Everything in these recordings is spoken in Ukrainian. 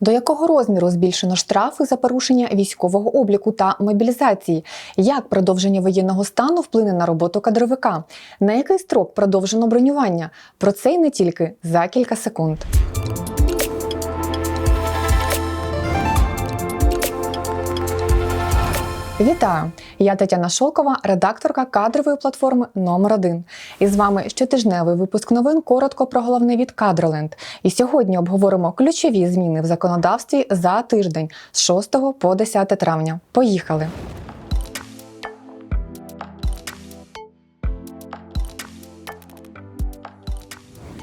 До якого розміру збільшено штрафи за порушення військового обліку та мобілізації? Як продовження воєнного стану вплине на роботу кадровика? На який строк продовжено бронювання? Про це й не тільки за кілька секунд. Вітаю! Я Тетяна Шокова, редакторка кадрової платформи номер 1 І з вами щотижневий випуск новин коротко про головне від Кадроленд. І сьогодні обговоримо ключові зміни в законодавстві за тиждень з 6 по 10 травня. Поїхали!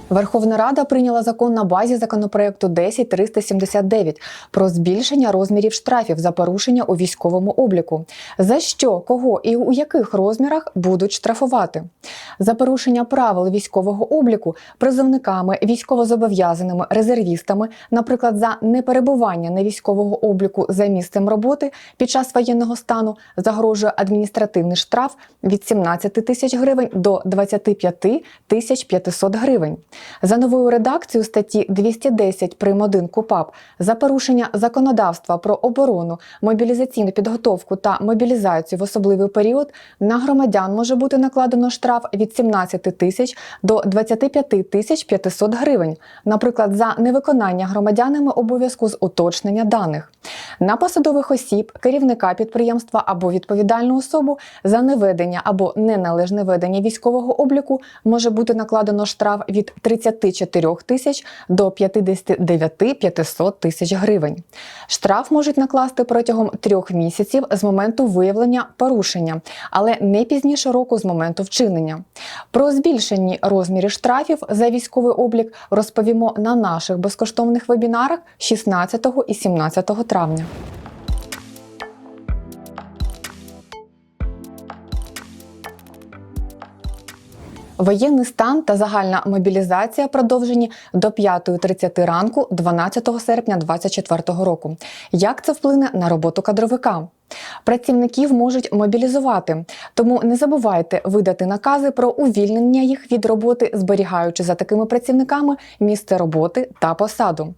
Верховна Рада прийняла закон на базі законопроекту 10379 про збільшення розмірів штрафів за порушення у військовому обліку. За що, кого і у яких розмірах будуть штрафувати? За порушення правил військового обліку призовниками, військовозобов'язаними, резервістами, наприклад, за неперебування на військового обліку за місцем роботи під час воєнного стану загрожує адміністративний штраф від 17 тисяч гривень до 25 тисяч 500 гривень. За новою редакцією статті 210 прим. 1 КУПАП за порушення законодавства про оборону, мобілізаційну підготовку та мобілізацію в особливий період на громадян може бути накладено штраф від 17 тисяч до 25 тисяч 500 гривень, наприклад, за невиконання громадянами обов'язку з уточнення даних. На посадових осіб, керівника підприємства або відповідальну особу за неведення або неналежне ведення військового обліку може бути накладено штраф від 34 тисяч до 59 500 тисяч гривень. Штраф можуть накласти протягом трьох місяців з моменту виявлення порушення, але не пізніше року з моменту вчинення. Про збільшені розміри штрафів за військовий облік розповімо на наших безкоштовних вебінарах 16 і 17 травня. Воєнний стан та загальна мобілізація продовжені до 5.30 ранку 12 серпня 2024 року. Як це вплине на роботу кадровика? Працівників можуть мобілізувати, тому не забувайте видати накази про увільнення їх від роботи, зберігаючи за такими працівниками місце роботи та посаду.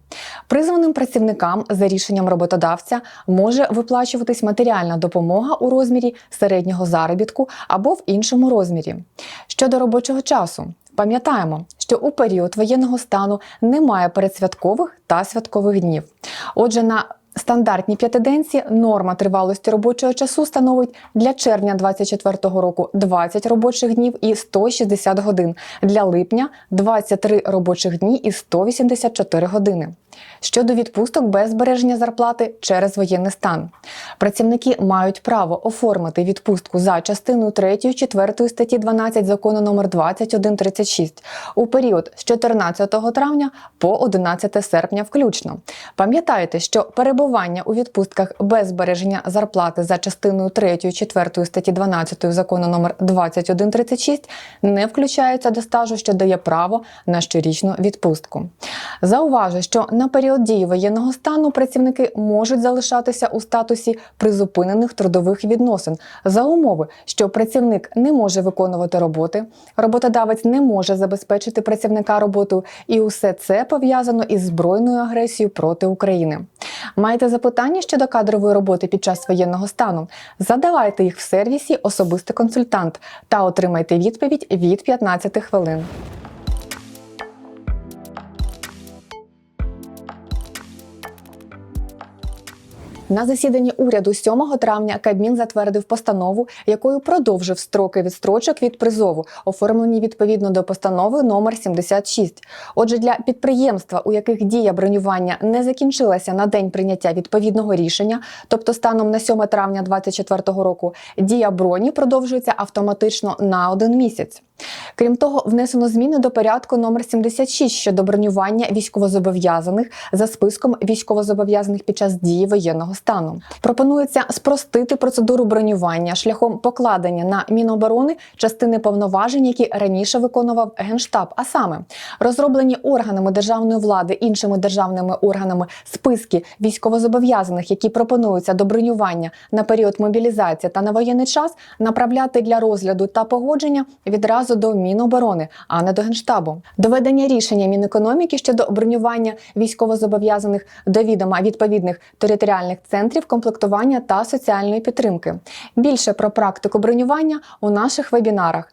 Призваним працівникам за рішенням роботодавця може виплачуватись матеріальна допомога у розмірі середнього заробітку або в іншому розмірі. Щодо робочого часу. Пам'ятаємо, що у період воєнного стану немає передсвяткових та святкових днів. Отже, на стандартній п'ятиденці норма тривалості робочого часу становить для червня 2024 року 20 робочих днів і 160 годин, для липня 23 робочих дні і 184 години. Щодо відпусток без збереження зарплати через воєнний стан, працівники мають право оформити відпустку за частиною 3 4 статті 12 закону номер 2136 у період з 14 травня по 11 серпня включно. Пам'ятайте, що перебування у відпустках без збереження зарплати за частиною 3 4 статті 12 закону номер 2136 не включається до стажу, що дає право на щорічну відпустку. Зауважу, що на період дії воєнного стану працівники можуть залишатися у статусі призупинених трудових відносин за умови, що працівник не може виконувати роботи, роботодавець не може забезпечити працівника роботу, і усе це пов'язано із збройною агресією проти України. Маєте запитання щодо кадрової роботи під час воєнного стану? Задавайте їх в сервісі Особистий консультант та отримайте відповідь від 15 хвилин. На засіданні уряду 7 травня Кабмін затвердив постанову, якою продовжив строки відстрочок від призову, оформлені відповідно до постанови номер 76. Отже, для підприємства, у яких дія бронювання не закінчилася на день прийняття відповідного рішення, тобто станом на 7 травня 2024 року, дія броні продовжується автоматично на один місяць. Крім того, внесено зміни до порядку номер 76 щодо бронювання військовозобов'язаних за списком військовозобов'язаних під час дії воєнного стану. Пропонується спростити процедуру бронювання шляхом покладення на Міноборони частини повноважень, які раніше виконував Генштаб, а саме розроблені органами державної влади іншими державними органами списки військовозобов'язаних, які пропонуються до бронювання на період мобілізації та на воєнний час, направляти для розгляду та погодження відразу до Міноборони, а не до Генштабу. Доведення рішення Мінекономіки щодо бронювання військовозобов'язаних до відома відповідних територіальних центрів комплектування та соціальної підтримки. Більше про практику бронювання у наших вебінарах.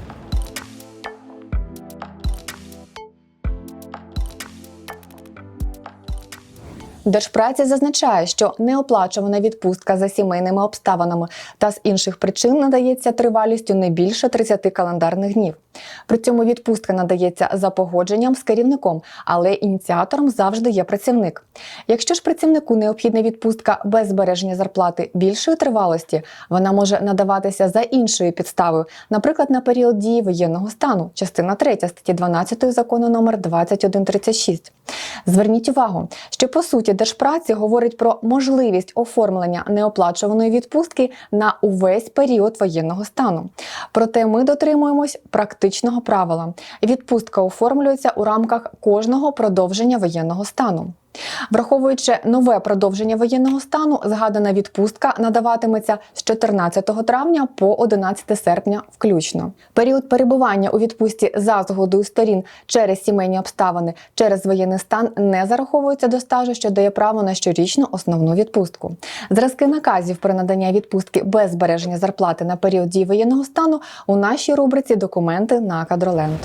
Держпраця зазначає, що неоплачувана відпустка за сімейними обставинами та з інших причин надається тривалістю не більше 30 календарних днів. При цьому відпустка надається за погодженням з керівником, але ініціатором завжди є працівник. Якщо ж працівнику необхідна відпустка без збереження зарплати більшої тривалості, вона може надаватися за іншою підставою, наприклад, на період дії воєнного стану, частина 3 статті 12 закону номер 2136. Зверніть увагу, що по суті Держпраці говорить про можливість оформлення неоплачуваної відпустки на увесь період воєнного стану. Проте ми дотримуємось практичного правила. Відпустка оформлюється у рамках кожного продовження воєнного стану. Враховуючи нове продовження воєнного стану, згадана відпустка надаватиметься з 14 травня по 11 серпня включно. Період перебування у відпустці за згодою сторін через сімейні обставини через воєнний стан не зараховується до стажу, що дає право на щорічну основну відпустку. Зразки наказів про надання відпустки без збереження зарплати на період дії воєнного стану у нашій рубриці Документи на кадроленд.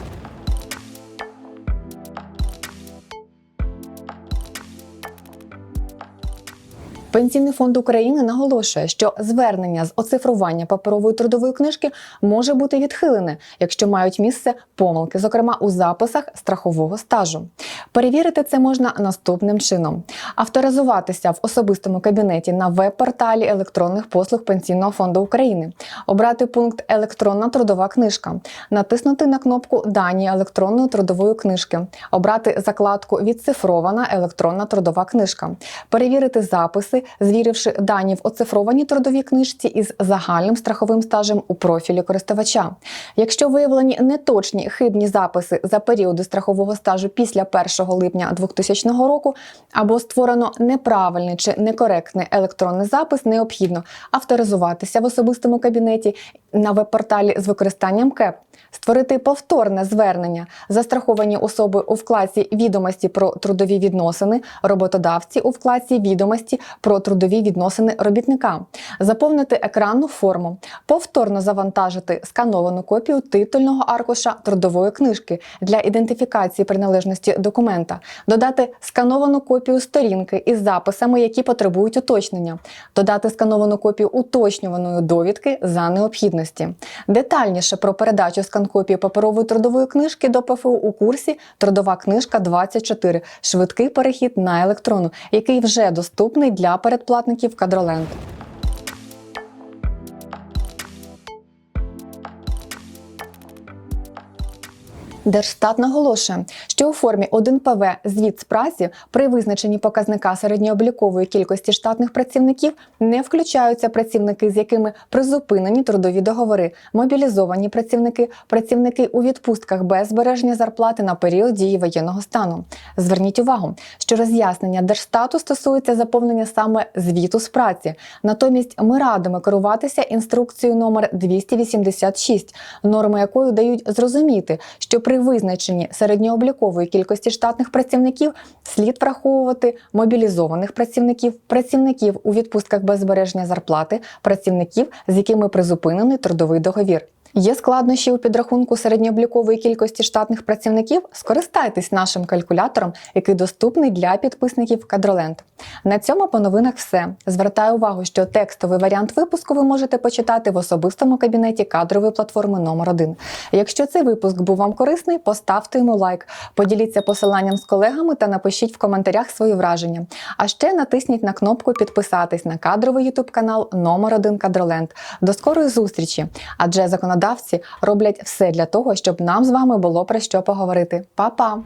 Пенсійний фонд України наголошує, що звернення з оцифрування паперової трудової книжки може бути відхилене, якщо мають місце помилки, зокрема у записах страхового стажу. Перевірити це можна наступним чином: авторизуватися в особистому кабінеті на веб-порталі електронних послуг Пенсійного фонду України, обрати пункт Електронна трудова книжка, натиснути на кнопку Дані електронної трудової книжки, обрати закладку Відцифрована електронна трудова книжка, перевірити записи, звіривши дані в оцифрованій трудовій книжці із загальним страховим стажем у профілі користувача. Якщо виявлені неточні хибні записи за періоди страхового стажу після 1 липня 2000 року або створено неправильний чи некоректний електронний запис, необхідно авторизуватися в особистому кабінеті на веб-порталі з використанням КЕП, створити повторне звернення. Застраховані особи у вкладці відомості про трудові відносини, роботодавці у вкладці відомості про трудові відносини робітника, заповнити екранну форму, повторно завантажити скановану копію титульного аркуша трудової книжки для ідентифікації приналежності документа, додати скановану копію сторінки із записами, які потребують уточнення, додати скановану копію уточнюваної довідки за необхідності. Детальніше про передачу скан-копії паперової трудової книжки до ПФУ у курсі Трудова книжка 24. Швидкий перехід на електрону, який вже доступний для передплатників Кадроленд. Держстат наголошує, що у формі 1 ПВ звіт з праці при визначенні показника середньооблікової кількості штатних працівників не включаються працівники, з якими призупинені трудові договори, мобілізовані працівники, працівники у відпустках без збереження зарплати на період дії воєнного стану. Зверніть увагу, що роз'яснення Держстату стосується заповнення саме звіту з праці. Натомість ми радимо керуватися інструкцією номер 286, норми якої дають зрозуміти, що при визначенні середньооблікової кількості штатних працівників слід враховувати мобілізованих працівників, працівників у відпустках без збереження зарплати, працівників, з якими призупинений трудовий договір. Є складнощі у підрахунку середньооблікової кількості штатних працівників? Скористайтесь нашим калькулятором, який доступний для підписників Кадроленд. На цьому по новинах все. Звертаю увагу, що текстовий варіант випуску ви можете почитати в особистому кабінеті кадрової платформи номер 1 Якщо цей випуск був вам корисний, поставте йому лайк, поділіться посиланням з колегами та напишіть в коментарях свої враження. А ще натисніть на кнопку підписатись на кадровий ютуб канал номер 1 Кадроленд. До скорої зустрічі! Адже законодавці роблять все для того, щоб нам з вами було про що поговорити. Па-па!